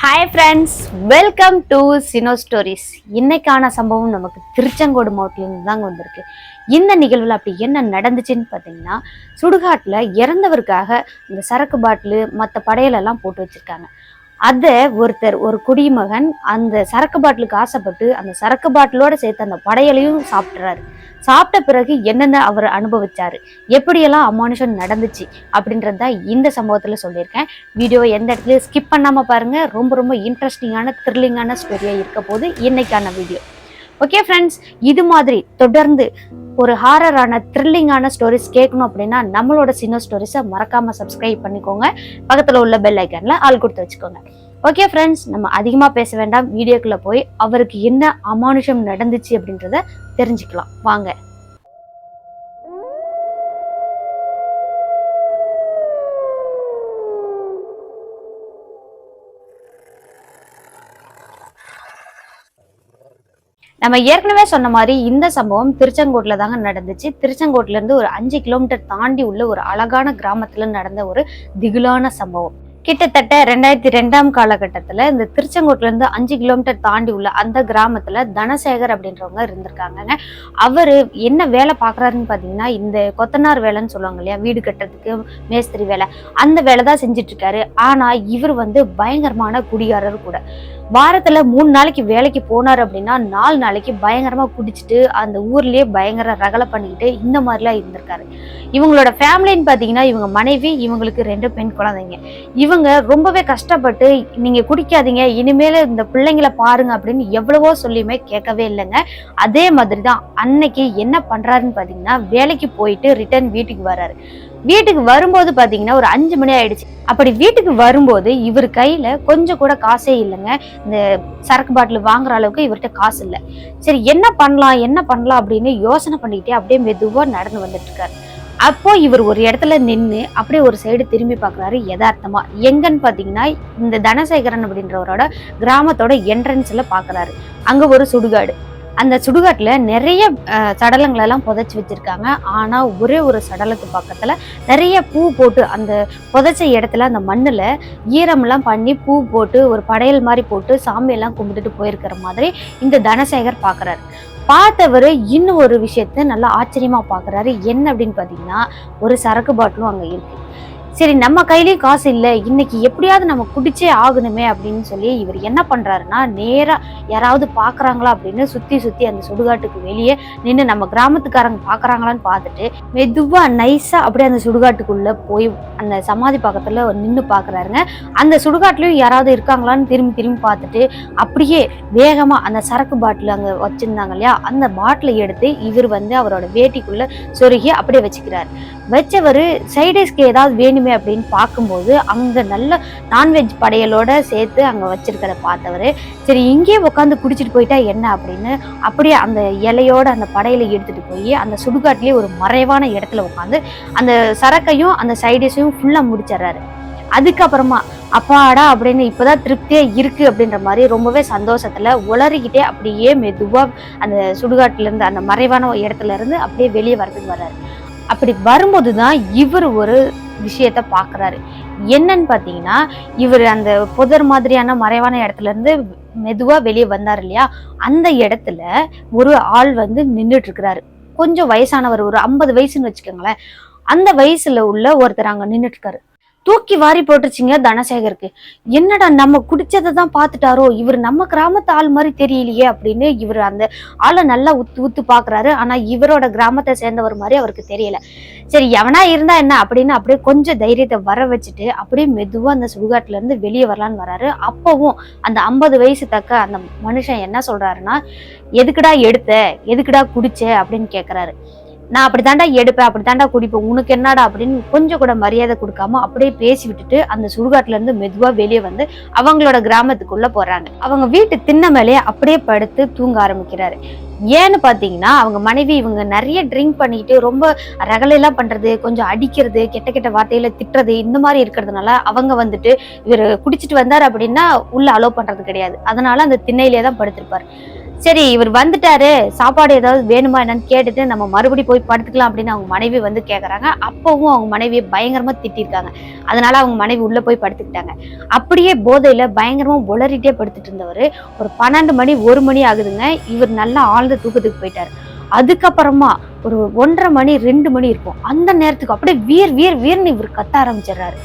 Hi friends welcome to Cino stories இன்னைக்கான சம்பவம் நமக்கு திருச்செங்கோடு மாவட்டத்துலேருந்து தாங்க வந்திருக்கு. இந்த நிகழ்வில் அப்படி என்ன நடந்துச்சுன்னு பார்த்தீங்கன்னா சுடுகாட்டில் இறந்தவருக்காக இந்த சரக்கு பாட்டிலு மற்ற படையலெல்லாம் போட்டு வச்சிருக்காங்க. அதை ஒருத்தர் ஒரு குடிமகன் அந்த சரக்கு பாட்டிலுக்கு ஆசைப்பட்டு அந்த சரக்கு பாட்டிலோடு சேர்த்து அந்த படையலையும் சாப்பிட்றாரு சாப்பிட்ட பிறகு என்னென்ன அவர் அனுபவிச்சாரு? எப்படியெல்லாம் அமானுஷம் நடந்துச்சு? அப்படின்றது தான் இந்த சம்பவத்தில் சொல்லியிருக்கேன். வீடியோவை எந்த இடத்துலையும் ஸ்கிப் பண்ணாமல் பாருங்கள் ரொம்ப ரொம்ப இன்ட்ரெஸ்டிங்கான த்ரில்லிங்கான ஸ்டோரியாக இருக்க போது இன்னைக்கான வீடியோ. ஓகே ஃப்ரெண்ட்ஸ் இது மாதிரி தொடர்ந்து ஒரு ஹாரரான த்ரில்லிங்கான ஸ்டோரிஸ் கேட்கணும் அப்படின்னா நம்மளோட சின்ன ஸ்டோரிஸை மறக்காமல் சப்ஸ்கிரைப் பண்ணிக்கோங்க. பக்கத்தில் உள்ள பெல் ஐக்கனில் ஆள் கொடுத்து வச்சுக்கோங்க. ஓகே ஃப்ரெண்ட்ஸ் நம்ம அதிகமாக பேச வேண்டாம். வீடியோக்குள்ளே போய் அவருக்கு என்ன அமானுஷம் நடந்துச்சு அப்படின்றத தெரிஞ்சுக்கலாம். வாங்க. நம்ம ஏற்கனவே சொன்ன மாதிரி இந்த சம்பவம் திருச்செங்கோட்டில் தாங்க நடந்துச்சு. திருச்செங்கோட்டிலேருந்து ஒரு அஞ்சு கிலோமீட்டர் தாண்டி உள்ள ஒரு அழகான கிராமத்துல நடந்த ஒரு திகிலான சம்பவம். கிட்டத்தட்ட ரெண்டாயிரத்தி ரெண்டாம் காலகட்டத்தில் இந்த திருச்செங்கோட்டில் இருந்து அஞ்சு கிலோமீட்டர் தாண்டி உள்ள அந்த கிராமத்தில் தனசேகர் அப்படின்றவங்க இருந்திருக்காங்கங்க. அவர் என்ன வேலை பார்க்குறாருன்னு பார்த்தீங்கன்னா இந்த கொத்தனார் வேலைன்னு சொல்லுவாங்க இல்லையா வீடு கட்டுறதுக்கு மேஸ்திரி வேலை அந்த வேலை தான் செஞ்சிட்ருக்காரு. ஆனால் இவர் வந்து பயங்கரமான குடிகாரர் கூட. வாரத்தில் மூணு நாளைக்கு வேலைக்கு போனார் அப்படின்னா நாலு நாளைக்கு பயங்கரமாக குடிச்சிட்டு அந்த ஊர்லேயே பயங்கர ரகலை பண்ணிக்கிட்டு இந்த மாதிரிலாம் இருந்திருக்காரு. இவங்களோட ஃபேமிலின்னு பார்த்தீங்கன்னா இவங்க மனைவி இவங்களுக்கு ரெண்டு பெண் குழந்தைங்க. இவங்க ரொம்பவே கஷ்டப்பட்டு நீங்க குடிக்காதீங்க இனிமேல இந்த பிள்ளைங்களை பாருங்க அப்படின்னு எவ்வளவோ சொல்லியுமே கேட்கவே இல்லைங்க. அதே மாதிரி தான் அன்னைக்கு என்ன பண்றாருன்னு பாத்தீங்கன்னா வேலைக்கு போயிட்டு ரிட்டர்ன் வீட்டுக்கு வர்றாரு. வீட்டுக்கு வரும்போது பாத்தீங்கன்னா ஒரு அஞ்சு மணி ஆயிடுச்சு. அப்படி வீட்டுக்கு வரும்போது இவர் கையில கொஞ்சம் கூட காசே இல்லைங்க. இந்த சரக்கு பாட்டில் வாங்குற அளவுக்கு இவர்கிட்ட காசு இல்லை. சரி என்ன பண்ணலாம் என்ன பண்ணலாம் அப்படின்னு யோசனை பண்ணிக்கிட்டே அப்படியே மெதுவா நடந்து வந்துட்டு இருக்காரு. அப்போ இவர் ஒரு இடத்துல நின்று அப்படியே ஒரு சைடு திரும்பி பார்க்குறாரு யதார்த்தமா. எங்கன்னு பார்த்தீங்கன்னா இந்த தனசேகரன் அப்படின்றவரோட கிராமத்தோட என்ட்ரன்ஸில் பார்க்குறாரு. அங்கே ஒரு சுடுகாடு. அந்த சுடுகாட்டில் நிறைய சடலங்களெல்லாம் புதைச்சி வச்சிருக்காங்க. ஆனால் ஒரே ஒரு சடலத்து பக்கத்தில் நிறைய பூ போட்டு அந்த புதைச்ச இடத்துல அந்த மண்ணில் ஈரமெல்லாம் பண்ணி பூ போட்டு ஒரு படையல் மாதிரி போட்டு சாமியெல்லாம் கும்பிட்டுட்டு போயிருக்கிற மாதிரி இந்த தனசேகர் பார்க்கறாரு. பார்த்தவர் இன்னும் ஒரு விஷயத்த நல்லா ஆச்சரியமாக பார்க்கறாரு. என்ன அப்படின்னு பார்த்தீங்கன்னா ஒரு சரக்கு பாட்டிலும் அங்கே இருக்குது சரி நம்ம கையிலயும் காசு இல்லை. இன்னைக்கு எப்படியாவது நம்ம குடிச்சே ஆகணுமே அப்படின்னு சொல்லி இவர் என்ன பண்றாருன்னா நேரா யாராவது பாக்குறாங்களா அப்படின்னு சுத்தி சுத்தி அந்த சுடுகாட்டுக்கு வெளியே நின்று நம்ம கிராமத்துக்காரங்க பாக்குறாங்களான்னு பார்த்துட்டு மெதுவா நைஸா அப்படியே அந்த சுடுகாட்டுக்குள்ள போய் அந்த சமாதி பக்கத்துல நின்று பாக்குறாருங்க. அந்த சுடுகாட்டுலயும் யாராவது இருக்காங்களான்னு திரும்பி திரும்பி பார்த்துட்டு அப்படியே வேகமா அந்த சரக்கு பாட்டில் அங்க வச்சிருந்தாங்க இல்லையா? அந்த பாட்டிலை எடுத்து இவர் வந்து அவரோட வேட்டிக்குள்ள சொருகி அப்படியே வச்சுக்கிறாரு. வச்சவர் சைடேஸ்க்கு ஏதாவது வேணுமே அப்படின்னு பார்க்கும்போது அங்கே நல்ல நான்வெஜ் படையலோட சேர்த்து அங்கே வச்சிருக்கிற பார்த்தவர் சரி இங்கேயே உட்காந்து குடிச்சிட்டு போயிட்டா என்ன அப்படின்னு அப்படியே அந்த இலையோட அந்த படையில எடுத்துட்டு போய் அந்த சுடுகாட்டிலேயே ஒரு மறைவான இடத்துல உட்காந்து அந்த சரக்கையும் அந்த சைடிஷையும் ஃபுல்லாக முடிச்சிடுறாரு. அதுக்கப்புறமா அப்பாடா அப்படின்னு இப்போதான் திருப்தியாக இருக்கு அப்படின்ற மாதிரி ரொம்பவே சந்தோஷத்தில் உளறிக்கிட்டே அப்படியே மெதுவாக அந்த சுடுகாட்டிலேருந்து அந்த மறைவான இடத்துல இருந்து அப்படியே வெளியே வரதுக்கு வர்றாரு. அப்படி வரும்போது தான் இவர் ஒரு விஷயத்த பார்க்குறாரு. என்னன்னு பார்த்தீங்கன்னா இவர் அந்த புதர் மாதிரியான மறைவான இடத்துல இருந்து மெதுவா வெளியே வந்தார் இல்லையா? அந்த இடத்துல ஒரு ஆள் வந்து நின்றுட்டு இருக்கிறாரு கொஞ்சம் வயசானவர் ஒரு ஐம்பது வயசுன்னு வச்சுக்கோங்களேன். அந்த வயசுல உள்ள ஒருத்தர் அங்க நின்றுட்டு இருக்காரு தூக்கி வாரி போட்டுருச்சுங்க தனசேகருக்கு. என்னடா நம்ம குடிச்சதை தான் பார்த்துட்டாரோ? இவர் நம்ம கிராமத்து ஆள் மாதிரி தெரியலையே அப்படின்னு இவர் அந்த ஆளை நல்லா உத்து உத்து பாக்குறாரு ஆனா இவரோட கிராமத்தை சேர்ந்தவர் மாதிரி அவருக்கு தெரியல. சரி எவனா இருந்தா என்ன அப்படின்னு அப்படியே கொஞ்சம் தைரியத்தை வர வச்சுட்டு அப்படியே மெதுவாக அந்த சுடுகாட்டுல இருந்து வெளியே வரலான்னு வராரு. அப்பவும் அந்த ஐம்பது வயசு தக்க அந்த மனுஷன் என்ன சொல்றாருன்னா எதுக்குடா எடுத்த? எதுக்குடா குடிச்ச? அப்படின்னு கேட்குறாரு நான் அப்படி தாண்டா எடுப்பேன் அப்படி தாண்டா குடிப்பேன் உனக்கு என்னடா அப்படின்னு கொஞ்சம் கூட மரியாதை கொடுக்காம அப்படியே பேசி விட்டுட்டு அந்த சுடுகாட்டுல இருந்து மெதுவா வெளியே வந்து அவங்களோட கிராமத்துக்குள்ள போறாங்க. அவங்க வீட்டு திண்ண மேலேயே அப்படியே படுத்து தூங்க ஆரம்பிக்கிறாரு. ஏன்னு பாத்தீங்கன்னா அவங்க மனைவி இவங்க நிறைய ட்ரிங்க் பண்ணிக்கிட்டு ரொம்ப ரகலையெல்லாம் பண்றது கொஞ்சம் அடிக்கிறது கெட்ட கெட்ட வார்த்தையில திட்டுறது இந்த மாதிரி இருக்கிறதுனால அவங்க வந்துட்டு இவர் குடிச்சிட்டு வந்தார் அப்படின்னா உள்ள அலோவ் பண்றது கிடையாது. அதனால அந்த திண்ணையிலே தான் படுத்திருப்பாரு. சரி இவர் வந்துட்டாரு. சாப்பாடு ஏதாவது வேணுமா என்னன்னு கேட்டுட்டு நம்ம மறுபடியும் போய் படுத்துக்கலாம் அப்படின்னு அவங்க மனைவி வந்து கேட்குறாங்க அப்பவும் அவங்க மனைவியை பயங்கரமா திட்டிருக்காங்க. அதனால அவங்க மனைவி உள்ள போய் படுத்துக்கிட்டாங்க. அப்படியே போதையில பயங்கரமா உளறிட்டே படுத்துட்டு இருந்தவர். ஒரு பன்னெண்டு மணி ஒரு மணி ஆகுதுங்க. இவர் நல்லா ஆழ்ந்த தூக்கத்துக்கு போயிட்டாரு. அதுக்கப்புறமா ஒரு ஒன்றரை மணி ரெண்டு மணி இருக்கும். அந்த நேரத்துக்கு அப்படியே வீர் வீர் வீர்னு இவர் கத்த ஆரம்பிச்சிடுறாரு.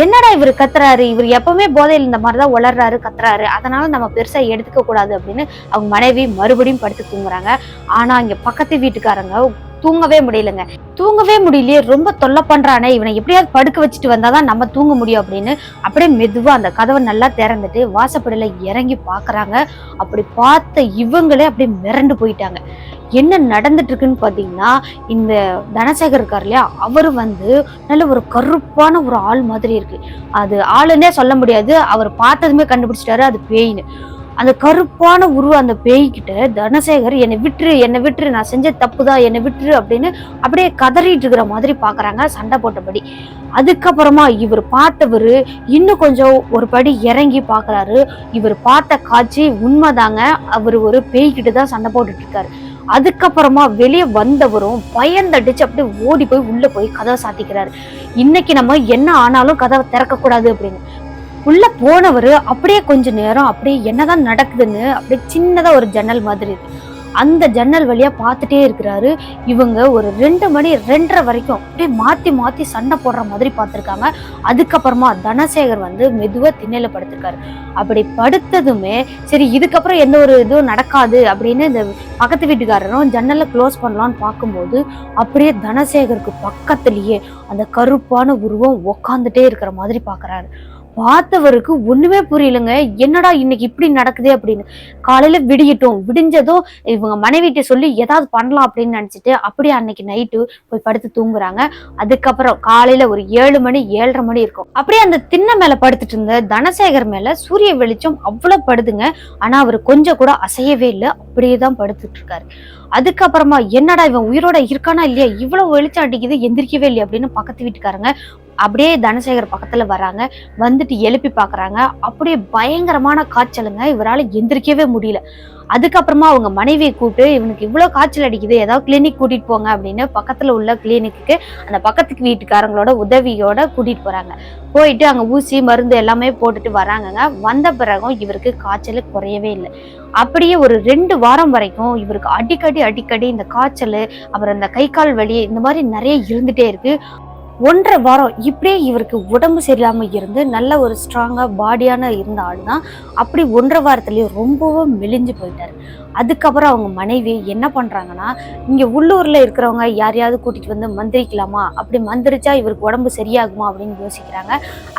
என்னடா இவர் கத்துறாரு? இவர் எப்பவுமே போதையில் இந்த மாதிரி தான் வளர்றாரு கத்துறாரு. அதனால நம்ம பெருசா எடுத்துக்க கூடாது அப்படின்னு அவங்க மனைவி மறுபடியும் படுத்து தூங்குறாங்க. ஆனா இங்க பக்கத்து வீட்டுக்காரங்க தூங்கவே முடியலங்க. தூங்கவே முடியலையே ரொம்ப தொல்லை பண்றானே இவனை எப்படியாவது படுக்க வச்சுட்டு வந்தாதான் நம்ம தூங்க முடியும் அப்படின்னு அப்படியே மெதுவா அந்த கதவை நல்லா திறந்துட்டு வாசப்படியில் இறங்கி பாக்குறாங்க. அப்படி பார்த்த இவங்களே அப்படியே மிரண்டு போயிட்டாங்க. என்ன நடந்துட்டு இருக்குன்னு பாத்தீங்கன்னா இந்த தனசேகர் இருக்கார் இல்லையா அவர் வந்து நல்ல ஒரு கருப்பான ஒரு ஆள் மாதிரி இருக்கு. அது ஆளுன்னே சொல்ல முடியாது. அவர் பார்த்ததுமே கண்டுபிடிச்சிட்டாரு. அது பேயின்னு. அந்த கருப்பான உருவ அந்த பேய்கிட்ட தனசேகர் என்னை விட்டுரு என்னை விட்டுரு நான் செஞ்ச தப்பு தான் என்னை விட்டுரு அப்படின்னு அப்படியே கதறிட்டு இருக்கிற மாதிரி பாக்குறாங்க சண்டை போட்டபடி. அதுக்கப்புறமா இவர் பார்த்தவர் இன்னும் கொஞ்சம் ஒரு படி இறங்கி பார்க்குறாரு இவர் பார்த்த காட்சி உண்மைதாங்க. அவர் ஒரு பேய்கிட்ட தான் சண்டை போட்டுட்டு இருக்காரு. அதுக்கப்புறமா வெளியே வந்தவரும் பயந்தடிச்சு அப்படியே ஓடி போய் உள்ள போய் கதவை சாத்திக்கிறாரு. இன்னைக்கு நம்ம என்ன ஆனாலும் கதவை திறக்க கூடாது அப்படின்னு. உள்ள போனவர் அப்படியே கொஞ்ச நேரம் அப்படியே என்னதான் நடக்குதுன்னு அப்படியே சின்னதா ஒரு ஜன்னல் மாதிரி அந்த ஜன்னல் வழியா பார்த்துட்டே இருக்கிறாரு. இவங்க ஒரு ரெண்டு மணி ரெண்டரை வரைக்கும் அப்படியே மாத்தி மாத்தி சண்டை போடுற மாதிரி பார்த்துருக்காங்க. அதுக்கப்புறமா தனசேகர் வந்து மெதுவா திண்ணையில படுத்திருக்காரு. அப்படி படுத்ததுமே சரி இதுக்கப்புறம் எந்த ஒரு இதுவும் நடக்காது அப்படின்னு இந்த பக்கத்து வீட்டுக்காரரும் ஜன்னலை க்ளோஸ் பண்ணலாம்னு பார்க்கும்போது அப்படியே தனசேகருக்கு பக்கத்துலயே அந்த கருப்பான உருவம் உக்காந்துட்டே இருக்கிற மாதிரி பார்க்கறாரு. பார்த்தவருக்கு ஒண்ணுமே புரியலங்க. என்னடா இன்னைக்கு இப்படி நடக்குது அப்படின்னு. காலையில விடியட்டும். விடிஞ்சதும் இவங்க மனைவிட்ட சொல்லி ஏதாவது பண்ணலாம் அப்படின்னு நினைச்சிட்டு அப்படியே அன்னைக்கு நைட்டு போய் படுத்து தூங்குறாங்க. அதுக்கப்புறம் காலையில ஒரு ஏழு மணி ஏழரை மணி இருக்கும். அப்படியே அந்த திண்ணை மேல படுத்துட்டு இருந்த தனசேகர் மேல சூரிய வெளிச்சம் அவ்வளவு படுதுங்க. ஆனா அவர் கொஞ்சம் கூட அசையவே இல்லை. அப்படியே தான் படுத்துட்டு இருக்காரு. அதுக்கப்புறமா என்னடா இவன் உயிரோட இருக்கானா இல்லையா? இவ்வளவு வெளிச்சம் அடிக்குது எந்திரிக்கவே இல்லையா அப்படின்னு பக்கத்து வீட்டுக்காரங்க அப்படியே தனசேகர் பக்கத்துல வராங்க. வந்துட்டு எழுப்பி பாக்குறாங்க. அப்படியே பயங்கரமான காய்ச்சலுங்க. இவரால் எந்திரிக்கவே முடியல. அதுக்கப்புறமா அவங்க மனைவியை கூப்பிட்டு இவனுக்கு இவ்வளோ காய்ச்சல் அடிக்குது. ஏதாவது கிளினிக் கூட்டிட்டு போங்க அப்படின்னு பக்கத்துல உள்ள கிளினிக்கு அந்த பக்கத்துக்கு வீட்டுக்காரங்களோட உதவியோட கூட்டிட்டு போறாங்க. போயிட்டு அங்கே ஊசி மருந்து எல்லாமே போட்டுட்டு வராங்கங்க. வந்த பிறகும் இவருக்கு காய்ச்சல் குறையவே இல்லை. அப்படியே ஒரு ரெண்டு வாரம் வரைக்கும் இவருக்கு அடிக்கடி அடிக்கடி இந்த காய்ச்சல் அப்புறம் இந்த கை கால் வலி இந்த மாதிரி நிறைய இருந்துட்டே இருக்கு. ஒன்றரை வாரம் இப்படியே இவருக்கு உடம்பு சரியில்லாமல் இருந்து நல்ல ஒரு ஸ்ட்ராங்காக பாடியான இருந்த ஆள் தான் அப்படி ஒன்றரை வாரத்துலேயே ரொம்பவும் மெலிஞ்சு போயிட்டார். அதுக்கப்புறம் அவங்க மனைவி என்ன பண்ணுறாங்கன்னா இங்கே உள்ளூரில் இருக்கிறவங்க யாரையாவது கூட்டிகிட்டு வந்து மந்திரிக்கலாமா? அப்படி மந்திரிச்சா இவருக்கு உடம்பு சரியாகுமா அப்படின்னு யோசிக்கிறாங்க.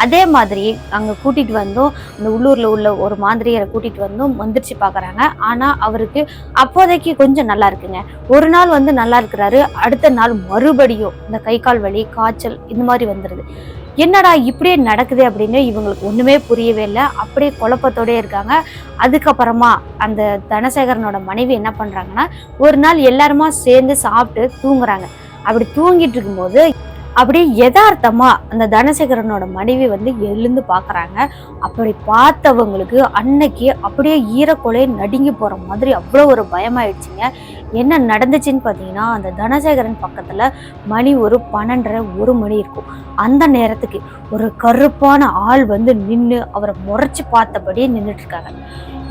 அதே மாதிரி அங்கே கூட்டிகிட்டு வந்தும் அந்த உள்ளூரில் உள்ள ஒரு மாந்திரியரை கூட்டிகிட்டு வந்தும் மந்திரிச்சு பார்க்குறாங்க ஆனால் அவருக்கு அப்போதைக்கு கொஞ்சம் நல்லா இருக்குங்க. ஒரு நாள் வந்து நல்லா இருக்கிறாரு. அடுத்த நாள் மறுபடியும் இந்த கை கால் வலி காய்ச்சல் இந்த மாதிரி வந்துடுது என்னடா இப்படியே நடக்குது அப்படின்னு இவங்களுக்கு ஒண்ணுமே புரியவே இல்லை. அப்படியே குழப்பத்தோடயே இருக்காங்க. அதுக்கப்புறமா அந்த தனசேகரனோட மனைவி என்ன பண்றாங்கன்னா ஒரு நாள் எல்லாருமா சேர்ந்து சாப்பிட்டு தூங்குறாங்க. அப்படி தூங்கிட்டு இருக்கும்போது அப்படியே யதார்த்தமா அந்த தனசேகரனோட மனைவி வந்து எழுந்து பார்க்குறாங்க அப்படி பார்த்தவங்களுக்கு அன்னைக்கு அப்படியே ஈரக்கொலை நடுங்கி போகிற மாதிரி அவ்வளோ ஒரு பயமாயிடுச்சுங்க. என்ன நடந்துச்சுன்னு பார்த்தீங்கன்னா அந்த தனசேகரன் பக்கத்தில் மணி ஒரு பன்னெண்டரை ஒரு மணி இருக்கும். அந்த நேரத்துக்கு ஒரு கருப்பான ஆள் வந்து நின்று அவரை முறைச்சி பார்த்தபடியே நின்றுட்டுருக்காங்க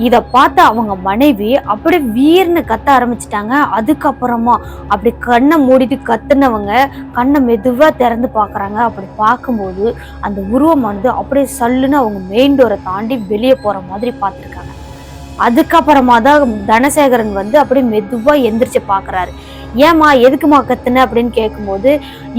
இதை பார்த்து அவங்க மனைவி அப்படியே வீர்னு கத்த ஆரம்பிச்சிட்டாங்க. அதுக்கப்புறமா அப்படி கண்ணை மூடிட்டு கத்துனவங்க கண்ணை மெதுவாக திறந்து பார்க்குறாங்க. அப்படி பார்க்கும்போது அந்த உருவம் வந்து அப்படியே சல்லுன்னு அவங்க மெயின் டோரை தாண்டி வெளியே போகிற மாதிரி பார்த்துருக்காங்க. அதுக்கப்புறமா தான் தனசேகரன் வந்து அப்படியே மெதுவாக எந்திரிச்சு பார்க்குறாரு. ஏமா எதுக்குமா கத்துன? அப்படின்னு கேட்கும்போது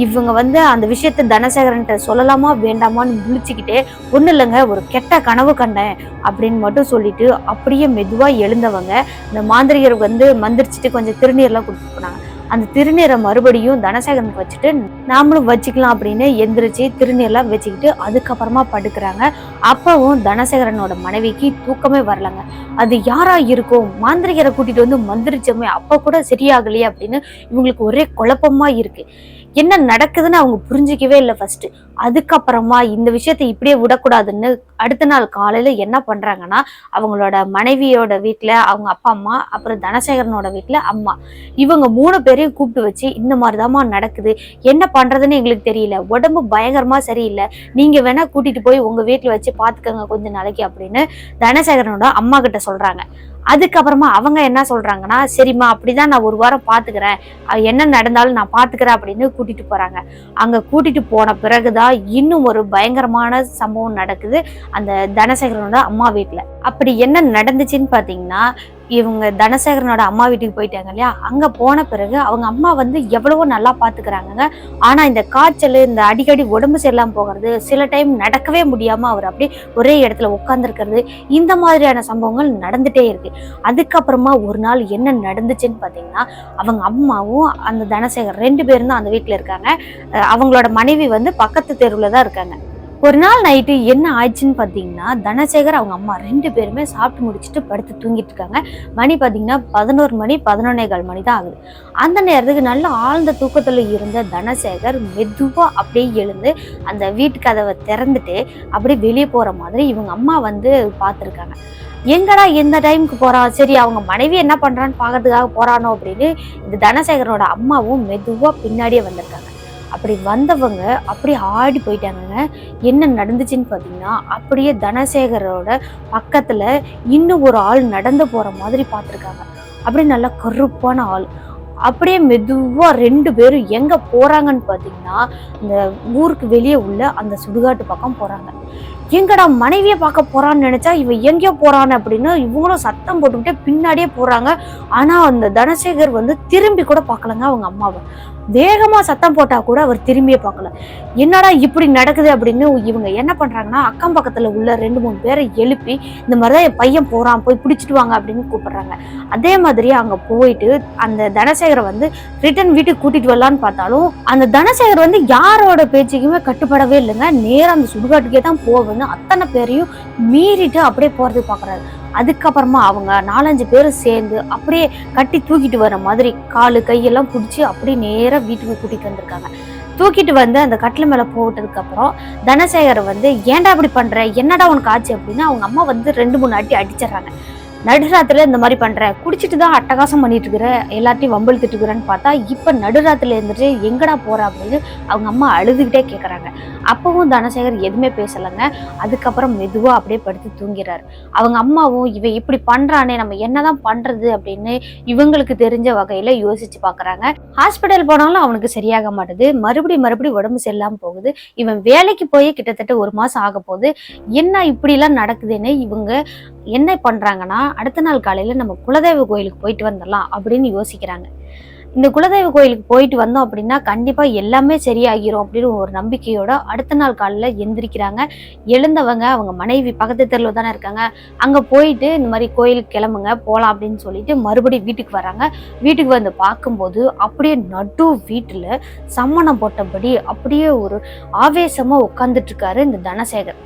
இவங்க வந்து அந்த விஷயத்த தனசேகரன்ட்ட சொல்லலாமா வேண்டாமான்னு முழிச்சுக்கிட்டே ஒன்றும் இல்லைங்க ஒரு கெட்ட கனவு கண்டேன் அப்படின்னு மட்டும் சொல்லிட்டு அப்படியே மெதுவாக எழுந்தவங்க இந்த மாந்திரிகர் வந்து மந்திரிச்சிட்டு கொஞ்சம் திருநீர்லாம் கொடுத்துட்டு போனாங்க. அந்த திருநீரை மறுபடியும் தனசேகரனுக்கு வச்சுட்டு நாமளும் வச்சுக்கலாம் அப்படின்னு எந்திரிச்சு திருநீர்லாம் வச்சுக்கிட்டு அதுக்கப்புறமா படுக்கிறாங்க. அப்பவும் தனசேகரனோட மனைவிக்கு தூக்கமே வரலங்க. அது யாரா இருக்கும் மாந்திரிகரை கூட்டிட்டு வந்து மந்திரிச்சோமே அப்ப கூட சரியாகலையே அப்படின்னு இவங்களுக்கு ஒரே குழப்பமா இருக்கு. என்ன நடக்குதுன்னு அவங்க புரிஞ்சிக்கவே இல்லை ஃபர்ஸ்ட் அதுக்கப்புறமா இந்த விஷயத்தை இப்படியே விடக்கூடாதுன்னு அடுத்த நாள் காலையில என்ன பண்றாங்கன்னா அவங்களோட மனைவியோட வீட்டில் அவங்க அப்பா அம்மா அப்புறம் தனசேகரனோட வீட்டில் அம்மா. இவங்க மூணு பேரையும் கூப்பிட்டு வச்சு இந்த மாதிரிதாம்மா நடக்குது என்ன பண்றதுன்னு எங்களுக்கு தெரியல உடம்பு பயங்கரமா சரியில்லை நீங்க வேணா கூட்டிட்டு போய் உங்க வீட்டுல வச்சு பாத்துக்கோங்க கொஞ்ச நாளைக்கு அப்படின்னு தனசேகரனோட அம்மா கிட்ட சொல்றாங்க. அதுக்கப்புறமா அவங்க என்ன சொல்றாங்கன்னா சரிம்மா அப்படிதான் நான் ஒரு வாரம் பாத்துக்கிறேன். என்ன நடந்தாலும் நான் பாத்துக்கிறேன் அப்படின்னு கூட்டிட்டு போறாங்க. அங்க கூட்டிட்டு போன பிறகுதான் இன்னும் ஒரு பயங்கரமான சம்பவம் நடக்குது. அந்த தனசேகரனோட அம்மா வீட்டுல அப்படி என்ன நடந்துச்சுன்னு பாத்தீங்கன்னா இவங்க தனசேகரனோட அம்மா வீட்டுக்கு போயிட்டாங்க இல்லையா? அங்க போன பிறகு அவங்க அம்மா வந்து எவ்வளவோ நல்லா பாத்துக்கிறாங்க ஆனா இந்த காய்ச்சல் இந்த அடிக்கடி உடம்பு சரியில்லாம போகிறது சில டைம் நடக்கவே முடியாம அவர் அப்படியே ஒரே இடத்துல உட்காந்துருக்கிறது இந்த மாதிரியான சம்பவங்கள் நடந்துட்டே இருக்கு. அதுக்கப்புறமா ஒரு நாள் என்ன நடந்துச்சுன்னு பாத்தீங்கன்னா அவங்க அம்மாவும் அந்த தனசேகர் ரெண்டு பேரும் தான் அந்த வீட்டுல இருக்காங்க. அவங்களோட மனைவி வந்து பக்கத்து தெருவுல தான் இருக்காங்க. ஒரு நாள் நைட்டு என்ன ஆயிடுச்சுன்னு பார்த்தீங்கன்னா தனசேகர் அவங்க அம்மா ரெண்டு பேருமே சாப்பிட்டு முடிச்சுட்டு படுத்து தூங்கிட்டு இருக்காங்க. மணி பார்த்தீங்கன்னா பதினோரு மணி பதினொன்னே கால் மணி தான் ஆகுது. அந்த நேரத்துக்கு நல்ல ஆழ்ந்த தூக்கத்தில் இருந்த தனசேகர் மெதுவாக அப்படியே எழுந்து அந்த வீட்டு கதவை திறந்துட்டு அப்படியே வெளியே போகிற மாதிரி இவங்க அம்மா வந்து பார்த்துருக்காங்க. எங்கடா எந்த டைமுக்கு போகிறான் சரி அவங்க மனைவி என்ன பண்றான்னு பார்க்கறதுக்காக போறானோ? அப்படின்னு இந்த தனசேகரனோட அம்மாவும் மெதுவாக பின்னாடியே வந்திருக்காங்க. அப்படி வந்தவங்க அப்படியே ஆடி போயிட்டாங்கங்க. என்ன நடந்துச்சுன்னு பார்த்தீங்கன்னா அப்படியே தனசேகரோட பக்கத்தில் இன்னும் ஒரு ஆள் நடந்து போகிற மாதிரி பார்த்துருக்காங்க. அப்படியே நல்லா கருப்பான ஆள். அப்படியே மெதுவாக ரெண்டு பேரும் எங்கே போகிறாங்கன்னு பார்த்தீங்கன்னா இந்த ஊருக்கு வெளியே உள்ள அந்த சுடுகாட்டு பக்கம் போகிறாங்க எங்கடா மனைவியை பார்க்க போறான்னு நினைச்சா இவன் எங்கேயோ போறான்னு அப்படின்னு இவங்களும் சத்தம் போட்டுக்கிட்டே பின்னாடியே போறாங்க. ஆனா அந்த தனசேகர் வந்து திரும்பி கூட பார்க்கலங்க அவங்க அம்மாவை. வேகமா சத்தம் போட்டா கூட அவர் திரும்பியே பார்க்கல. என்னடா இப்படி நடக்குது அப்படின்னு இவங்க என்ன பண்றாங்கன்னா அக்கம் பக்கத்துல உள்ள ரெண்டு மூணு பேரை எழுப்பி இந்த மாதிரிதான் என் பையன் போறான் போய் பிடிச்சிட்டு வாங்க அப்படின்னு கூப்பிடுறாங்க. அதே மாதிரி அங்க போயிட்டு அந்த தனசேகரை வந்து ரிட்டர்ன் வீட்டுக்கு கூட்டிட்டு வரலான்னு பார்த்தாலும் அந்த தனசேகர் வந்து யாரோட பேச்சுக்குமே கட்டுப்படவே இல்லைங்க. நேரம் அந்த சுடுகாட்டுக்கே தான் போவேன்னு அத்தனை பேரையும் மீறிட்டு அப்படியே போறதுக்கு பார்க்குறாரு. அதுக்கப்புறமா அவங்க நாலஞ்சு பேரும் சேர்ந்து அப்படியே கட்டி தூக்கிட்டு வர மாதிரி காலு கையெல்லாம் பிடிச்சி அப்படியே நேராக வீட்டுக்கு கூட்டிட்டு வந்திருக்காங்க. தூக்கிட்டு வந்து அந்த கட்டில் மேலே போட்டதுக்கப்புறம் தனசேகர் வந்து ஏன்டா இப்படி பண்ணுற என்னடா உனக்கு ஆச்சு? அப்படின்னு அவங்க அம்மா வந்து ரெண்டு மூணு அடி அடிச்சிடுறாங்க. நடுராத்திரில இந்த மாதிரி பண்ற. குடிச்சிட்டு தான் அட்டகாசம் பண்ணிட்டு இருக்கிற எல்லாத்தையும் வம்பிழுத்துட்டு இருக்கிறேன்னு பார்த்தா இப்ப நடுராத்திரில இருந்துட்டு எங்கடா போற? அப்படின்னு அவங்க அம்மா அழுதுகிட்டே கேக்குறாங்க. அப்பவும் தனசேகர் எதுவுமே பேசலைங்க. அதுக்கப்புறம் மெதுவா அப்படியே படுத்து தூங்கிறாரு. அவங்க அம்மாவும் இவன் இப்படி பண்றானே நம்ம என்னதான் பண்றது? அப்படின்னு இவங்களுக்கு தெரிஞ்ச வகையில யோசிச்சு பாக்குறாங்க. ஹாஸ்பிட்டல் போனாலும் அவனுக்கு சரியாக மாட்டுது. மறுபடி மறுபடி உடம்பு சரியில்லாம போகுது. இவன் வேலைக்கு போய் கிட்டத்தட்ட ஒரு மாசம் ஆக போகுது என்ன இப்படிலாம் நடக்குதுன்னு இவங்க என்ன பண்றாங்கன்னா அடுத்த நாள் காலையில் நம்ம குலதெய்வ கோயிலுக்கு போயிட்டு வந்துடலாம் அப்படின்னு யோசிக்கிறாங்க. இந்த குலதெய்வ கோயிலுக்கு போயிட்டு வந்தோம் அப்படின்னா கண்டிப்பாக எல்லாமே சரியாகிரும் அப்படின்னு ஒரு நம்பிக்கையோட அடுத்த நாள் காலையில் எந்திரிக்கிறாங்க. எழுந்தவங்க அவங்க மனைவி பக்கத்து தெருவில் தானே இருக்காங்க. அங்கே போயிட்டு இந்த மாதிரி கோயிலுக்கு கிளம்புங்க போகலாம் அப்படின்னு சொல்லிட்டு மறுபடியும் வீட்டுக்கு வராங்க வீட்டுக்கு வந்து பார்க்கும்போது அப்படியே நடு வீட்டில் சம்மணம் போட்டபடி அப்படியே ஒரு ஆவேசமாக உட்காந்துட்ருக்காரு இருக்காரு இந்த தனசேகர்.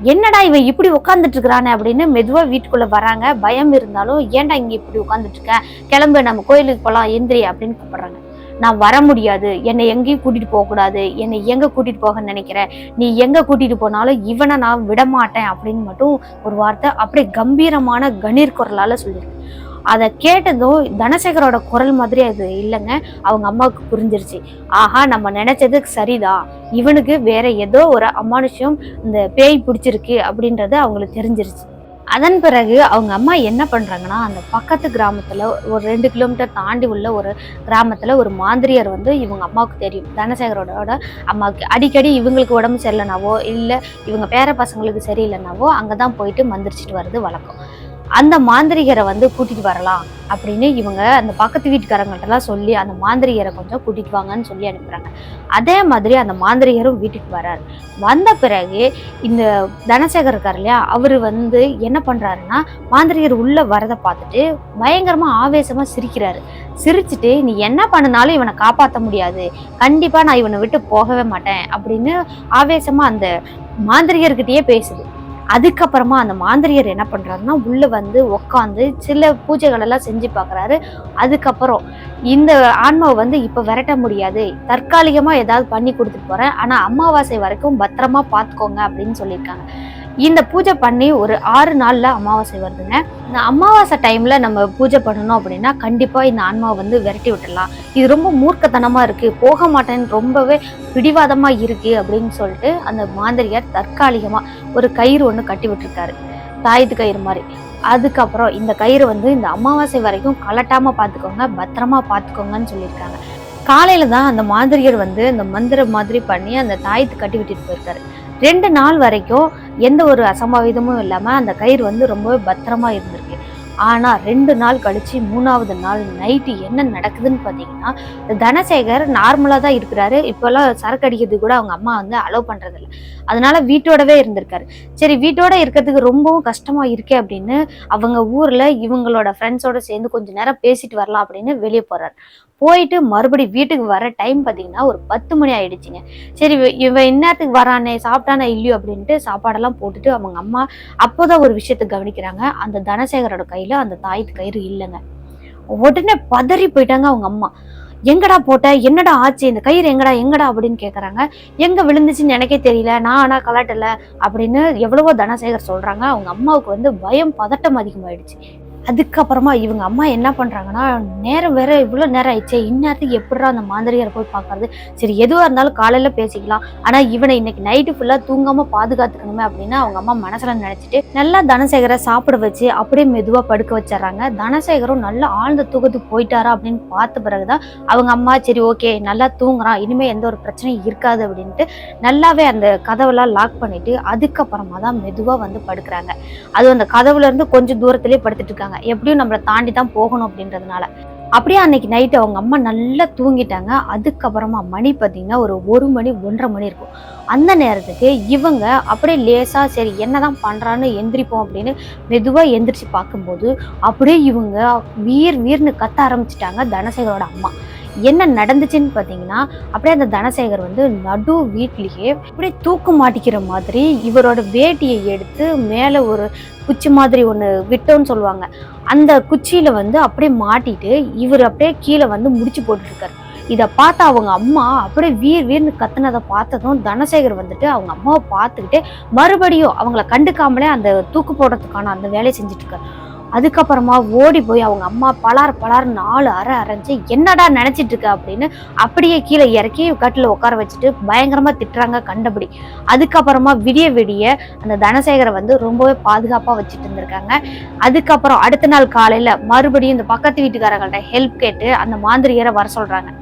என்னடா இவன் இப்படி உட்காந்துட்டு இருக்கிறானே அப்படின்னு மெதுவாக வீட்டுக்குள்ளே வராங்க. பயம் இருந்தாலும் ஏன்டா இங்கே இப்படி உட்காந்துட்டு இருக்கேன் கிளம்பு நம்ம கோயிலுக்கு போகலாம் எந்திரி அப்படின்னு கூப்பிட்றாங்க. நான் வர முடியாது. என்னை எங்கேயும் கூட்டிட்டு போக கூடாது என்னை எங்க கூட்டிட்டு போக நினைக்கிற? நீ எங்க கூட்டிட்டு போனாலும் இவனை நான் விட மாட்டேன் அப்படின்னு மட்டும் ஒரு வார்த்தை அப்படியே கம்பீரமான கணீர் குரலால சொல்லியிருக்கேன் அதை கேட்டதும் தனசேகரோட குரல் மாதிரி அது இல்லைங்க. அவங்க அம்மாவுக்கு புரிஞ்சிருச்சு. ஆஹா நம்ம நினைச்சது சரிதான் இவனுக்கு வேற ஏதோ ஒரு அமானுஷம் இந்த பேய் பிடிச்சிருக்கு அப்படின்றது அவங்களுக்கு தெரிஞ்சிருச்சு. அதன் பிறகு அவங்க அம்மா என்ன பண்ணுறாங்கன்னா அந்த பக்கத்து கிராமத்தில் ஒரு ரெண்டு கிலோமீட்டர் தாண்டி உள்ள ஒரு கிராமத்தில் ஒரு மாந்திரியர் வந்து இவங்க அம்மாவுக்கு தெரியும். தனசேகரோட அம்மாவுக்கு. அடிக்கடி இவங்களுக்கு உடம்பு சரியில்லைனாவோ இல்லை இவங்க பேர பசங்களுக்கு சரியில்லைனாவோ அங்கதான் போயிட்டு மந்திரிச்சிட்டு வர்றது வழக்கம். அந்த மாந்திரிகரை வந்து கூட்டிட்டு வரலாம் அப்படின்னு இவங்க அந்த பக்கத்து வீட்டுக்காரங்கள்ட்டலாம் சொல்லி அந்த மாந்திரிகரை கொஞ்சம் கூட்டிட்டு வாங்கன்னு சொல்லி அனுப்புறாங்க. அதே மாதிரி அந்த மாந்திரிகரும் வீட்டுக்கு வரார். வந்த பிறகு இந்த தனசேகர் இருக்கார் இல்லையா அவர் வந்து என்ன பண்றாருன்னா மாந்திரிகர் உள்ள வரதை பார்த்துட்டு பயங்கரமா ஆவேசமா சிரிக்கிறாரு. சிரிச்சுட்டு நீ என்ன பண்ணினாலும் இவனை காப்பாற்ற முடியாது. கண்டிப்பா நான் இவனை விட்டு போகவே மாட்டேன். அப்படின்னு ஆவேசமா அந்த மாந்திரிகர்கிட்டயே பேசுது. அதுக்கப்புறமா அந்த மாந்திரியர் என்ன பண்ணுறாருன்னா உள்ளே வந்து உட்காந்து சில பூஜைகள் எல்லாம் செஞ்சு பார்க்குறாரு அதுக்கப்புறம் இந்த ஆன்மாவை வந்து இப்போ விரட்ட முடியாது. தற்காலிகமாக ஏதாவது பண்ணி கொடுத்துட்டு போகிறேன் ஆனால் அமாவாசை வரைக்கும் பத்திரமா பார்த்துக்கோங்க அப்படின்னு சொல்லியிருக்காங்க. இந்த பூஜை பண்ணி ஒரு ஆறு நாளில் அமாவாசை வருதுங்க. இந்த அமாவாசை டைமில் நம்ம பூஜை பண்ணணும் அப்படின்னா கண்டிப்பாக இந்த ஆன்மாவை வந்து விரட்டி விட்டுடலாம். இது ரொம்ப மூர்க்கத்தனமாக இருக்குது போக மாட்டேன்னு ரொம்பவே பிடிவாதமாக இருக்குது அப்படின்னு சொல்லிட்டு அந்த மாந்திரியார் தற்காலிகமாக ஒரு கயிறு ஒன்று கட்டி விட்டுருக்காரு. தாயத்து கயிறு மாதிரி. அதுக்கப்புறம் இந்த கயிறு வந்து இந்த அமாவாசை வரைக்கும் கலட்டாமல் பார்த்துக்கோங்க பத்திரமா பார்த்துக்கோங்கன்னு சொல்லியிருக்காங்க. காலையில் தான் அந்த மாந்திரியர் வந்து அந்த மந்திரம் மாதிரி பண்ணி அந்த தாயத்து கட்டி விட்டுட்டு போயிருக்காரு. ரெண்டு நாள் வரைக்கும் எந்த ஒரு அசம்பாவிதமும் இல்லாமல் அந்த கயிறு வந்து ரொம்பவே பத்திரமா இருந்திருக்கு. ஆனால் ரெண்டு நாள் கழித்து மூணாவது நாள் நைட்டு என்ன நடக்குதுன்னு பார்த்தீங்கன்னா தனசேகர் நார்மலாக தான் இருக்கிறாரு. இப்போல்லாம் சரக்கு அடிக்கிறது கூட அவங்க அம்மா வந்து அலோவ் பண்ணுறதில்ல அதனால வீட்டோடவே இருந்திருக்காரு. சரி வீட்டோட இருக்கிறதுக்கு ரொம்பவும் கஷ்டமாக இருக்கே அப்படின்னு அவங்க ஊரில் இவங்களோட ஃப்ரெண்ட்ஸோட சேர்ந்து கொஞ்சம் நேரம் பேசிட்டு வரலாம் அப்படின்னு வெளியே போகிறாரு போயிட்டு மறுபடி வீட்டுக்கு வர டைம் பார்த்தீங்கன்னா ஒரு பத்து மணி ஆயிடுச்சுங்க. சரி இவன் இந்நேரத்துக்கு வரானே சாப்பிட்டானே இல்லையோ அப்படின்ட்டு சாப்பாடெல்லாம் போட்டுட்டு அவங்க அம்மா அப்போதான் ஒரு விஷயத்தை கவனிக்கிறாங்க. அந்த தனசேகரோட கையில் அந்த தாயத்து கயிறு இல்லைங்க. உடனே பதறி போயிட்டாங்க அவங்க அம்மா. எங்கடா போட்ட? என்னடா ஆச்சு? இந்த கயிறு எங்கடா? எங்கடா? அப்படின்னு கேட்குறாங்க எங்கே விழுந்துச்சுன்னு எனக்கே தெரியல. நான் ஆனால் கலாட்டலை. அப்படின்னு எவ்வளவோ தனசேகர் சொல்கிறாங்க அவங்க அம்மாவுக்கு வந்து பயம் பதட்டம் அதிகமாயிடுச்சு. அதுக்கப்புறமா இவங்க அம்மா என்ன பண்ணுறாங்கன்னா நேரம் வேற இவ்வளோ நேரம் ஆயிடுச்சு இந்நேரத்துக்கு எப்படிடா அந்த மாந்திரிகரை போய் பார்க்கறது? சரி எதுவாக இருந்தாலும் காலையில் பேசிக்கலாம். ஆனால் இவனை இன்னைக்கு நைட்டு ஃபுல்லாக தூங்காமல் பாதுகாத்துக்கணுமே அப்படின்னு அவங்க அம்மா மனசில் நினச்சிட்டு நல்லா தனசேகரை சாப்பிட வச்சு அப்படியே மெதுவாக படுக்க வச்சிடறாங்க. தனசேகரும் நல்லா ஆழ்ந்த தூக்கத்துக்கு போயிட்டாரா அப்படின்னு பார்த்த பிறகுதான் அவங்க அம்மா சரி ஓகே நல்லா தூங்குறான் இனிமேல் எந்த ஒரு பிரச்சனையும் இருக்காது அப்படின்ட்டு நல்லாவே அந்த கதவெல்லாம் லாக் பண்ணிட்டு அதுக்கப்புறமா தான் மெதுவாக வந்து படுக்கிறாங்க. அது அந்த கதவுலேருந்து கொஞ்சம் தூரத்திலே படுத்துட்டு இருக்காங்க. எப்படியும் நம்மளை தாண்டி தான் போகணும் அப்படின்றதுனால. அப்படியே அன்னைக்கு நைட்டு அவங்க அம்மா நல்லா தூங்கிட்டாங்க. அதுக்கப்புறமா மணி பார்த்தீங்கன்னா ஒரு ஒரு மணி ஒன்றரை மணி இருக்கும். அந்த நேரத்துக்கு இவங்க அப்படியே லேசா சரி என்னதான் பண்றான்னு எந்திரிப்போம் அப்படின்னு மெதுவா எந்திரிச்சு பார்க்கும்போது அப்படியே இவங்க வீர் வீர்னு கத்த ஆரம்பிச்சிட்டாங்க தனசேகரோட அம்மா. என்ன நடந்துச்சுன்னு பார்த்தீங்கன்னா அப்படியே அந்த தனசேகர் வந்து நடு வீட்லேயே அப்படியே தூக்கு மாட்டிக்கிற மாதிரி இவரோட வேட்டியை எடுத்து மேலே ஒரு குச்சி மாதிரி ஒன்று விட்டோன்னு சொல்லுவாங்க. அந்த குச்சியில் வந்து அப்படியே மாட்டிட்டு இவர் அப்படியே கீழே வந்து முடிச்சு போட்டுருக்காரு இதை பார்த்து அவங்க அம்மா அப்படியே வீர் வீர்னு கத்துனதை பார்த்ததும் தனசேகர் வந்துட்டு அவங்க அம்மாவை பார்த்துக்கிட்டே மறுபடியும் அவங்கள கண்டுக்காமலே அந்த தூக்கு போடுறதுக்கான அந்த வேலையை செஞ்சுட்டு இருக்காரு அதுக்கப்புறமா ஓடி போய் அவங்க அம்மா பலார் பலார் நாலு அரை அரைஞ்சு என்னடா நினைச்சிட்டு இருக்க? அப்படின்னு அப்படியே கீழே இறக்கி கட்டில் உட்கார வச்சுட்டு பயங்கரமாக திட்டுறாங்க கண்டபடி. அதுக்கப்புறமா விடிய விடிய அந்த தனசேகரை வந்து ரொம்பவே பாதுகாப்பாக வச்சுட்டு இருந்திருக்காங்க. அதுக்கப்புறம் அடுத்த நாள் காலையில் மறுபடியும் இந்த பக்கத்து வீட்டுக்காரங்கள்ட்ட ஹெல்ப் கேட்டு அந்த மாந்திரியரை வர சொல்கிறாங்க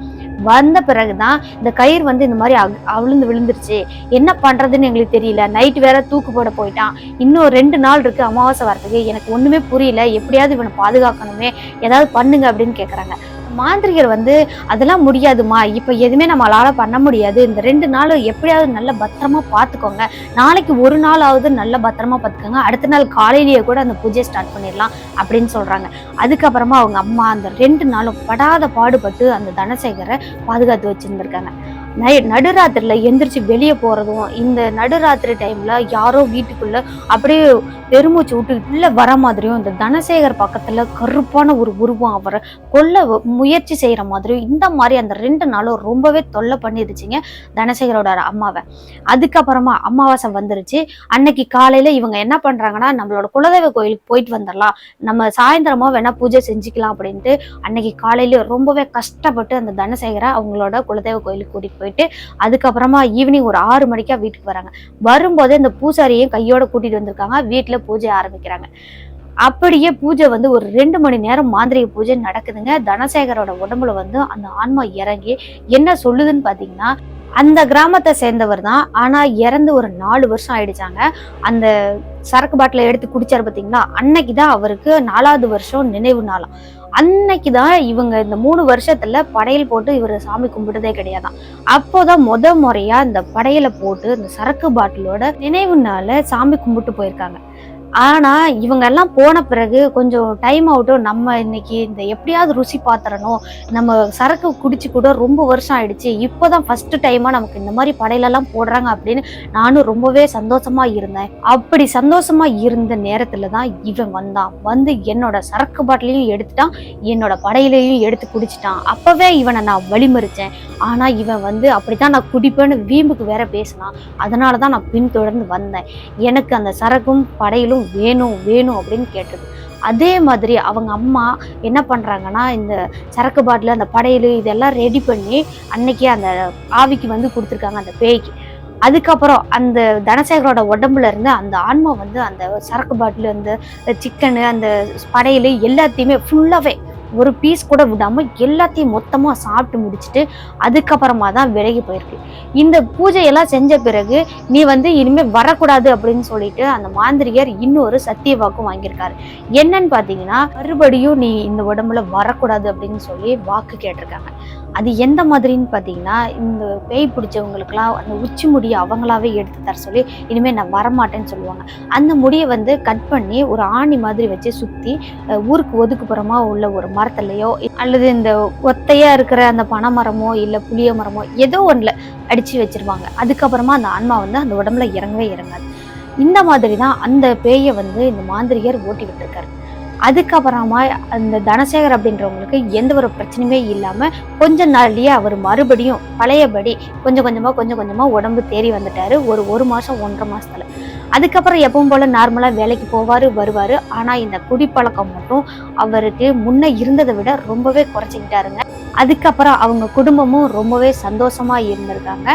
வந்த பிறகுதான் இந்த கயிறு வந்து இந்த மாதிரி அக- அவிழ்ந்து விழுந்துருச்சு. என்ன பண்றதுன்னு எங்களுக்கு தெரியல. நைட் வேற தூக்கு போட போயிட்டான். இன்னும் ரெண்டு நாள் இருக்கு அமாவாசை வரதுக்கு எனக்கு ஒண்ணுமே புரியல. எப்படியாவது இவனை பாதுகாக்கணுமே. ஏதாவது பண்ணுங்க அப்படின்னு கேக்குறாங்க. மாந்திரிகர் வந்து அதெல்லாம் முடியாதுமா. இப்போ எதுவுமே நம்மளால் பண்ண முடியாது. இந்த ரெண்டு நாள் எப்படியாவது நல்ல பத்திரமா பார்த்துக்கோங்க நாளைக்கு ஒரு நாளாவது நல்ல பத்திரமா பார்த்துக்கோங்க அடுத்த நாள் காலையிலேயே கூட அந்த பூஜையை ஸ்டார்ட் பண்ணிடலாம். அப்படின்னு சொல்கிறாங்க அதுக்கப்புறமா அவங்க அம்மா அந்த ரெண்டு நாளும் படாத பாடுபட்டு அந்த தனசேகரை பாதுகாத்து வச்சுருந்துருக்காங்க. நை நடுராத்திரியில் எந்திரிச்சு வெளியே போகிறதும் இந்த நடுராத்திரி டைமில் யாரோ வீட்டுக்குள்ளே அப்படியே பெருமூச்சு விட்டு உள்ளே வர மாதிரியும் இந்த தனசேகர் பக்கத்தில் கருப்பான ஒரு உருவம் அவரை கொல்ல முயற்சி செய்கிற மாதிரியும் இந்த மாதிரி அந்த ரெண்டு நாளும் ரொம்பவே தொல்லை பண்ணிருச்சுங்க தனசேகரோட அம்மாவை. அதுக்கப்புறமா அமாவாசை வந்துருச்சு. அன்னைக்கு காலையில் இவங்க என்ன பண்ணுறாங்கன்னா நம்மளோட குலதெய்வ கோயிலுக்கு போயிட்டு வந்துடலாம். நம்ம சாயந்தரமாக வேணால் பூஜை செஞ்சுக்கலாம் அப்படின்ட்டு அன்னைக்கு காலையிலேயே ரொம்பவே கஷ்டப்பட்டு அந்த தனசேகரை அவங்களோட குலதெய்வ கோயிலுக்கு கூட்டிகிட்டு போயிட்டு அதுக்கப்புறமா ஈவினிங் ஒரு ஆறு மணிக்கா வீட்டுக்கு வராங்க. வரும்போதே இந்த பூசாரியையும் கையோட கூட்டிட்டு வந்திருக்காங்க. வீட்டுல பூஜை ஆரம்பிக்கிறாங்க. அப்படியே பூஜை வந்து ஒரு ரெண்டு மணி நேரம் மாந்திரிக பூஜை நடக்குதுங்க. தனசேகரோட உடம்புல வந்து அந்த ஆன்மா இறங்கி என்ன சொல்லுதுன்னு பாத்தீங்கன்னா அந்த கிராமத்தை சேர்ந்தவர் தான். ஆனா இறந்து ஒரு நாலு வருஷம் ஆயிடுச்சாங்க. அந்த சரக்கு பாட்டில எடுத்து குடிச்சாரு பாத்தீங்களா? அன்னைக்கு தான் அவருக்கு நாலாவது வருஷம் நினைவு நாளாம். அன்னைக்கு தான் இவங்க இந்த மூணு வருஷத்துல படையல் போட்டு இவர் சாமி கும்பிட்டதே கிடையாதான். அப்போதான் முத முறையா இந்த படையலை போட்டு இந்த சரக்கு பாட்டிலோட நினைவு சாமி கும்பிட்டு போயிருக்காங்க. ஆனால் இவங்க எல்லாம் போன பிறகு கொஞ்சம் டைம் ஆகட்டும் நம்ம இன்னைக்கு இந்த எப்படியாவது ருசி பாத்திரணும். நம்ம சரக்கு குடிச்சு கூட ரொம்ப வருஷம் ஆயிடுச்சு. இப்போதான் ஃபர்ஸ்ட் டைமா நமக்கு இந்த மாதிரி படையிலெல்லாம் போடுறாங்க அப்படின்னு நானும் ரொம்பவே சந்தோஷமா இருந்தேன். அப்படி சந்தோஷமா இருந்த நேரத்துல தான் இவன் வந்தான். வந்து என்னோட சரக்கு பாட்டிலையும் எடுத்துட்டான். என்னோட படையிலையும் எடுத்து குடிச்சிட்டான். அப்பவே இவனை நான் வழிமறிச்சேன். ஆனா இவன் வந்து அப்படித்தான் நான் குடிப்பேன்னு வீம்புக்கு வேற பேசினான். அதனால தான் நான் பின்தொடர்ந்து வந்தேன். எனக்கு அந்த சரக்கும் படையிலும் வேணும் வேணும் அப்படின்னு கேட்டது. அதே மாதிரி அவங்க அம்மா என்ன பண்ணுறாங்கன்னா இந்த சரக்கு பாட்டில் அந்த படையல் இதெல்லாம் ரெடி பண்ணி அன்னைக்கு அந்த ஆவிக்கு வந்து கொடுத்துருக்காங்க அந்த பேய்க்கு. அதுக்கப்புறம் அந்த தனசேகரோட உடம்புல இருந்து அந்த ஆன்மா வந்து அந்த சரக்கு பாட்டில் அந்த சிக்கனு அந்த படையல் எல்லாத்தையுமே ஃபுல்லாகவே ஒரு பீஸ் கூட விடாம எல்லாத்தையும் மொத்தமா சாப்பிட்டு முடிச்சுட்டு அதுக்கப்புறமா தான் விலகி போயிருக்கு. இந்த பூஜையெல்லாம் செஞ்ச பிறகு நீ வந்து இனிமேல் வரக்கூடாது அப்படின்னு சொல்லிட்டு அந்த மாந்திரிகர் இன்னொரு சத்திய வாக்கு வாங்கியிருக்காரு. என்னன்னு பாத்தீங்கன்னா மறுபடியும் நீ இந்த உடம்புல வரக்கூடாது அப்படின்னு சொல்லி வாக்கு கேட்டிருக்காங்க. அது எந்த மாதிரின்னு பார்த்தீங்கன்னா இந்த பேய் பிடிச்சவங்களுக்குலாம் அந்த உச்சி முடியை அவங்களாவே எடுத்து தர சொல்லி இனிமேல் நான் வரமாட்டேன்னு சொல்லுவாங்க. அந்த முடியை வந்து கட் பண்ணி ஒரு ஆணி மாதிரி வச்சு சுற்றி ஊருக்கு ஒதுக்குப்புறமா உள்ள ஒரு மரத்துலையோ அல்லது இந்த ஒத்தையாக இருக்கிற அந்த பனை மரமோ இல்லை புளிய மரமோ ஏதோ ஒன்றில் அடித்து வச்சிருவாங்க. அதுக்கப்புறமா அந்த ஆன்மா வந்து அந்த உடம்புல இறங்கவே இறங்காது. இந்த மாதிரி தான் அந்த பேயை வந்து இந்த மாந்திரிகர் ஓட்டி விட்டுருக்காரு. அதுக்கப்புறமா அந்த தனசேகர் அப்படின்றவங்களுக்கு எந்த ஒரு பிரச்சனையுமே இல்லாமல் கொஞ்ச நாள்லேயே அவர் மறுபடியும் பழையபடி கொஞ்சம் கொஞ்சமாக கொஞ்சம் கொஞ்சமாக உடம்பு தேறி வந்துட்டார். ஒரு ஒரு மாதம் ஒன்றரை மாதத்தில் அதுக்கப்புறம் எப்பவும் போல நார்மலாக வேலைக்கு போவார் வருவார். ஆனால் இந்த குடிப்பழக்கம் மட்டும் அவருக்கு முன்னே இருந்ததை விட ரொம்பவே குறைச்சிக்கிட்டாருங்க. அதுக்கப்புறம் அவங்க குடும்பமும் ரொம்பவே சந்தோஷமாக இருந்திருக்காங்க.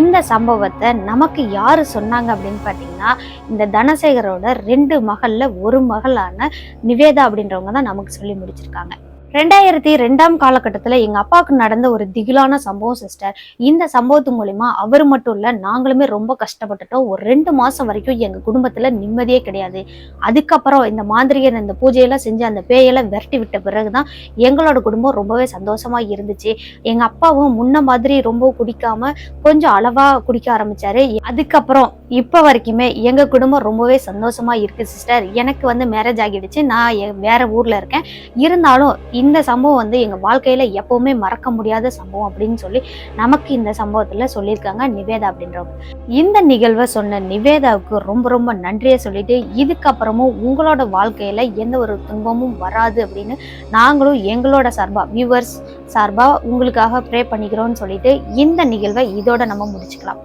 இந்த சம்பவத்தை நமக்கு யார் சொன்னாங்க அப்படின்னு பார்த்தீங்கன்னா இந்த தனசேகரோட ரெண்டு மகளில் ஒரு மகளான நிவேதா அப்படின்றவங்க தான் நமக்கு சொல்லி முடிச்சிருக்காங்க. ரெண்டாயிரத்தி ரெண்டாம் காலகட்டத்தில் எங்கள் அப்பாவுக்கு நடந்த ஒரு திகிலான சம்பவம் சிஸ்டர் இந்த சம்பவத்து மூலிமா அவர் மட்டும் இல்லை நாங்களுமே ரொம்ப கஷ்டப்பட்டுட்டோம். ஒரு ரெண்டு மாதம் வரைக்கும் எங்கள் குடும்பத்தில் நிம்மதியே கிடையாது. அதுக்கப்புறம் இந்த மாந்திரிகர் இந்த பூஜையெல்லாம் செஞ்சு அந்த பேயெல்லாம் விரட்டி விட்ட பிறகு தான் எங்களோட குடும்பம் ரொம்பவே சந்தோஷமாக இருந்துச்சு. எங்கள் அப்பாவும் முன்ன மாதிரி ரொம்ப குடிக்காமல் கொஞ்சம் அளவாக குடிக்க ஆரம்பித்தார் அதுக்கப்புறம் இப்போ வரைக்குமே எங்கள் குடும்பம் ரொம்பவே சந்தோஷமாக இருக்குது சிஸ்டர் எனக்கு வந்து மேரேஜ் ஆகிடுச்சு. நான் வேற ஊரில் இருக்கேன். இருந்தாலும் இந்த சம்பவம் வந்து எங்கள் வாழ்க்கையில் எப்போவுமே மறக்க முடியாத சம்பவம் அப்படின்னு சொல்லி நமக்கு இந்த சம்பவத்தில் சொல்லியிருக்காங்க நிவேதா அப்படின்றவங்க இந்த நிகழ்வை சொன்ன நிவேதாவுக்கு ரொம்ப ரொம்ப நன்றியை சொல்லிட்டு இதுக்கப்புறமும் உங்களோட வாழ்க்கையில் எந்த ஒரு துன்பமும் வராது அப்படின்னு நாங்களும் எங்களோட சார்பாக வியூவர்ஸ் சார்பாக உங்களுக்காக ப்ரே பண்ணிக்கிறோம்னு சொல்லிட்டு இந்த நிகழ்வை இதோட நம்ம முடிச்சுக்கலாம்.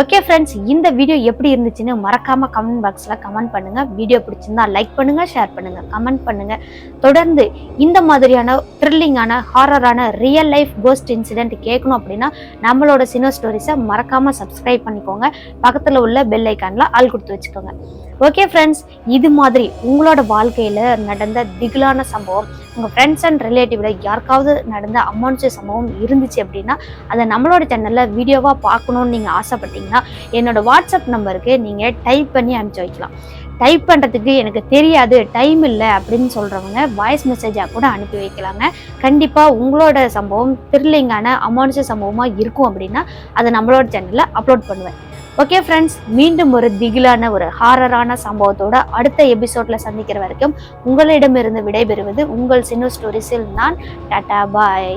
ஓகே ஃப்ரெண்ட்ஸ் இந்த வீடியோ எப்படி இருந்துச்சுன்னு மறக்காம கமெண்ட் பாக்ஸில் கமெண்ட் பண்ணுங்க. வீடியோ பிடிச்சிருந்தா லைக் பண்ணுங்க ஷேர் பண்ணுங்க கமெண்ட் பண்ணுங்க. தொடர்ந்து இந்த மாதிரியான த்ரில்லிங்கான ஹாரரான ரியல் லைஃப் கோஸ்ட் இன்சிடென்ட் கேட்கணும் அப்படின்னா நம்மளோட சினோ ஸ்டோரிஸை மறக்காம சப்ஸ்கிரைப் பண்ணிக்கோங்க. பக்கத்தில் உள்ள பெல் ஐக்கானில் ஆள் கொடுத்து வச்சுக்கோங்க. ஓகே ஃப்ரெண்ட்ஸ் இது மாதிரி உங்களோட வாழ்க்கையில் நடந்த திகிலான சம்பவம் உங்கள் ஃப்ரெண்ட்ஸ் அண்ட் ரிலேட்டிவில் யாருக்காவது நடந்த அமானுஷ சம்பவம் இருந்துச்சு அப்படின்னா அதை நம்மளோட சேனலில் வீடியோவாக பார்க்கணும்னு நீங்கள் ஆசைப்பட்டீங்கன்னா என்னோட வாட்ஸ்அப் நம்பருக்கு நீங்கள் டைப் பண்ணி அனுப்பிச்சி வைக்கலாம். டைப் பண்ணுறதுக்கு எனக்கு தெரியாது டைம் இல்லை அப்படின்னு சொல்கிறவங்க வாய்ஸ் மெசேஜாக கூட அனுப்பி வைக்கலாங்க. கண்டிப்பாக உங்களோட சம்பவம் த்ரில்லிங்கான அமானுஷ சம்பவமாக இருக்கும் அப்படின்னா அதை நம்மளோட சேனலில் அப்லோட் பண்ணுவேன். ஓகே ஃப்ரெண்ட்ஸ் மீண்டும் ஒரு திகிலான ஒரு ஹாரரான சம்பவத்தோட அடுத்த எபிசோட்ல சந்திக்கிற வரைக்கும் உங்களிடமிருந்து விடைபெறுவது உங்கள் சின்ன ஸ்டோரிஸில் நான். டாடா பாய்